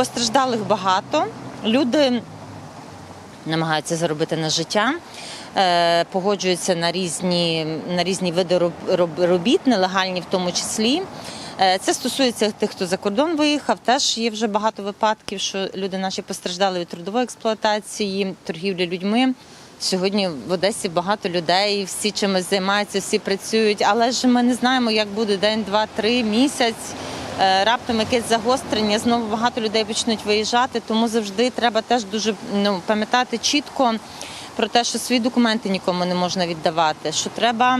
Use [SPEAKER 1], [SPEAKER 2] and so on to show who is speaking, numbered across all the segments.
[SPEAKER 1] Постраждалих багато. Люди намагаються заробити на життя, е, погоджуються на різні, на різні види роб- роб- робіт, нелегальні в тому числі. Е, Це стосується тих, хто за кордон виїхав. Теж є вже багато випадків, що люди наші постраждали від трудової експлуатації, торгівлі людьми. Сьогодні в Одесі багато людей, всі чимось займаються, всі працюють, але ж ми не знаємо, як буде день, два, три, місяць. Е, Раптом якесь загострення, знову багато людей почнуть виїжджати, тому завжди треба теж дуже ну, пам'ятати чітко про те, що свої документи нікому не можна віддавати, що треба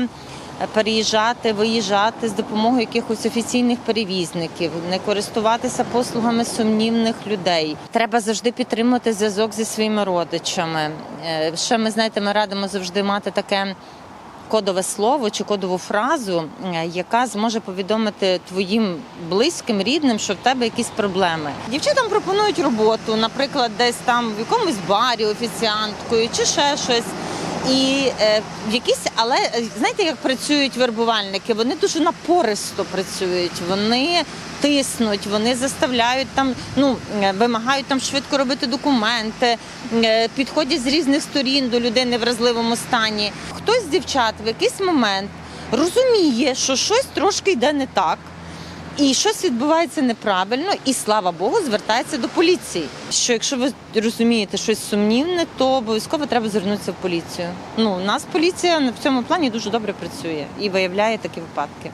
[SPEAKER 1] е, переїжджати, виїжджати з допомогою якихось офіційних перевізників, не користуватися послугами сумнівних людей. Треба завжди підтримувати зв'язок зі своїми родичами. Е, Ще ми знаєте, ми радимо завжди мати таке кодове слово чи кодову фразу, е, яка зможе повідомити твоїм близьким, рідним, що в тебе якісь проблеми. Дівчатам пропонують роботу, наприклад, десь там в якомусь барі офіціанткою чи ще щось. І е, якісь, але е, знаєте, як працюють вербувальники? Вони дуже напористо працюють. Вони тиснуть, вони заставляють там, ну е, вимагають там швидко робити документи, е, підходять з різних сторін до людини в вразливому стані. Хтось з дівчат в якийсь момент розуміє, що щось трошки йде не так. І щось відбувається неправильно, і слава Богу, звертається до поліції. Що якщо ви розумієте щось сумнівне, то обов'язково треба звернутися в поліцію. Ну, у нас поліція в цьому плані дуже добре працює і виявляє такі випадки.